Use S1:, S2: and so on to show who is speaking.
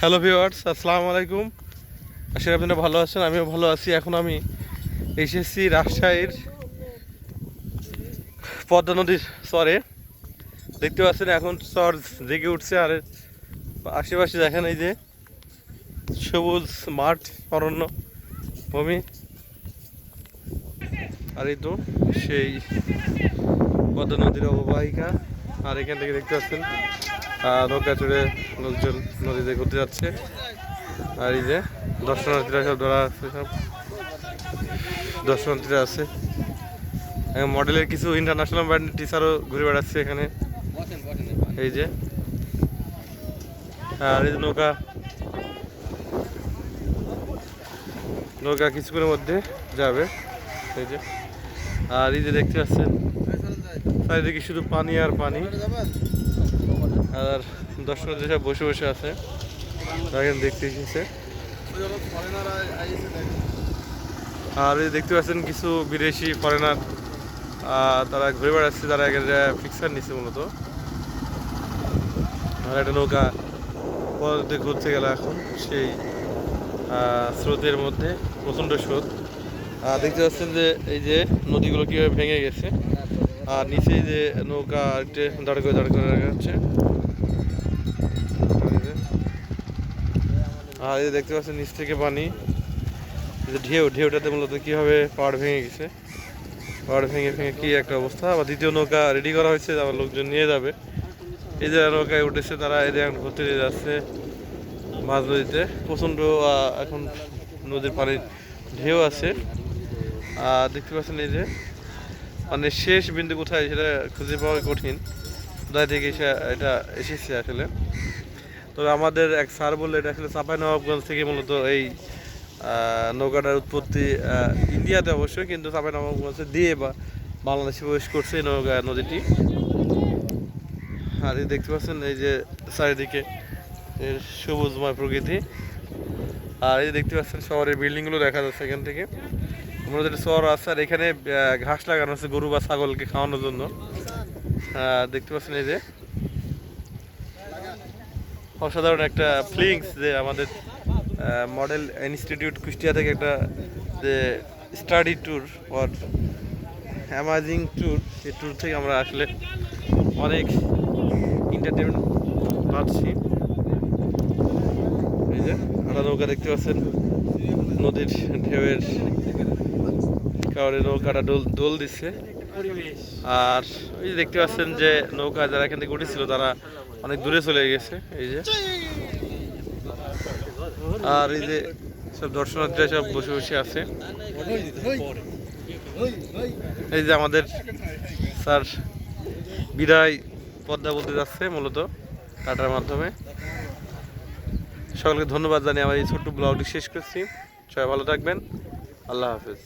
S1: Hello viewers আসসালামু আলাইকুম। করি আপনারা ভালো আছেন, আমিও ভালো আছি। এখন আমি এসেছি রাজশাহীর পদ্মা নদীর চরে। দেখতে পাচ্ছেন এখন চর জেগে উঠছে, আর আশেপাশে দেখেন এই যে সবুজ মাঠ, অরণ্য, ভূমি। আর এই তো সেই পদ্মা নদীর অববাহিকা। আর এখান থেকে দেখতে পাচ্ছেন নৌকা চড়ে লোকজন নদীতে ঘুরতে যাচ্ছে। আর এই যে দর্শনার্থীরা সব ধরা আছে সব। দর্শনার্থীরা আছে। মডেলের কিছু ইন্টারন্যাশনাল ব্র্যান্ড টিচারও ঘুরে বেড়াচ্ছে এখানে। এই যে, আর এই যে নৌকা। নৌকা কিছুক্ষণের মধ্যে যাবে। এই যে, আর এই যে দেখতে পাচ্ছেন চারিদিকে শুধু পানি আর পানি। আর দর্শনার্থী সব বসে বসে আছে দেখেন দেখতে এসেছে। আর এই দেখতে পাচ্ছেন কিছু বিদেশি ফরেনার তারা ঘুরে বেড়াচ্ছে, তারা ফিক্সার নিচ্ছে মূলত। আর একটা নৌকা পথে ঘুরতে গেল এখন, সেই স্রোতের মধ্যে, প্রচণ্ড স্রোত। আর দেখতে পাচ্ছেন যে এই যে নদীগুলো কীভাবে ভেঙে গেছে। আর নিচে যে নৌকা একটু দাঁড় করে দাঁড় করে রাখা হচ্ছে আর এই দেখতে পাচ্ছেন নিচ থেকে পানি। ঢেউ, ঢেউটাতে মূলত কীভাবে পাহাড় ভেঙে গেছে। পাহাড় ভেঙে ভেঙে কী একটা অবস্থা। আবার দ্বিতীয় নৌকা রেডি করা হয়েছে, আবার লোকজন নিয়ে যাবে। এই যে নৌকায় উঠেছে তারা যে এখন ঘুরতে যাচ্ছে মাঝ নদীতে। প্রচণ্ড এখন নদীর পানির ঢেউ আছে। আর দেখতে পাচ্ছেন এই যে মানে শেষ বিন্দু কোথায় সেটা খুঁজে পাওয়া কঠিন। কোথায় থেকে এটা এসেছে আসলে। তবে আমাদের এক স্যার বললে এটা আসলে চাপাই নবাবগঞ্জ থেকে মূলত এই নৌকাটার উৎপত্তি ইন্ডিয়াতে অবশ্যই, কিন্তু চাপাই নবাবগঞ্জ দিয়ে বা বাংলাদেশে প্রবেশ করছে এই নৌকা, নদীটি। আর এই দেখতে পাচ্ছেন, এই যে চারিদিকে সবুজময় প্রকৃতি। আর এই দেখতে পাচ্ছেন, শহরের বিল্ডিংগুলো দেখা যাচ্ছে এখান থেকে। আমাদের একটা শহর আছে, আর এখানে ঘাস লাগানো আছে গরু বা ছাগলকে খাওয়ানোর জন্য। দেখতে পাচ্ছেন এই যে। অসাধারণ একটা ফ্লিংস যে আমাদের মডেল ইনস্টিটিউট কুষ্টিয়া থেকে একটা, যে study tour or amazing tour সেই ট্যুর থেকে আমরা আসলে অনেক এন্টারটেনমেন্ট পাচ্ছি। এই যে আমরা নৌকা দেখতে পাচ্ছেন, নদীর ঢেউয়ের কারণে নৌকাটা দোল দোল দিচ্ছে আর এই যে দেখতে পাচ্ছেন যে নৌকা যারা এখান থেকে উঠেছিল, তারা অনেক দূরে চলে গেছে, এই যে। আর এই যে সব দর্শনার্থীরা সব বসে বসে আছে। এই যে আমাদের স্যার বিদায় পদ্মা বলতে যাচ্ছে মূলত কাটার মাধ্যমে। সকলকে ধন্যবাদ জানিয়ে আমার এই ছোট্ট ব্লগটি শেষ করছি। সবাই ভালো থাকবেন। আল্লাহ হাফেজ।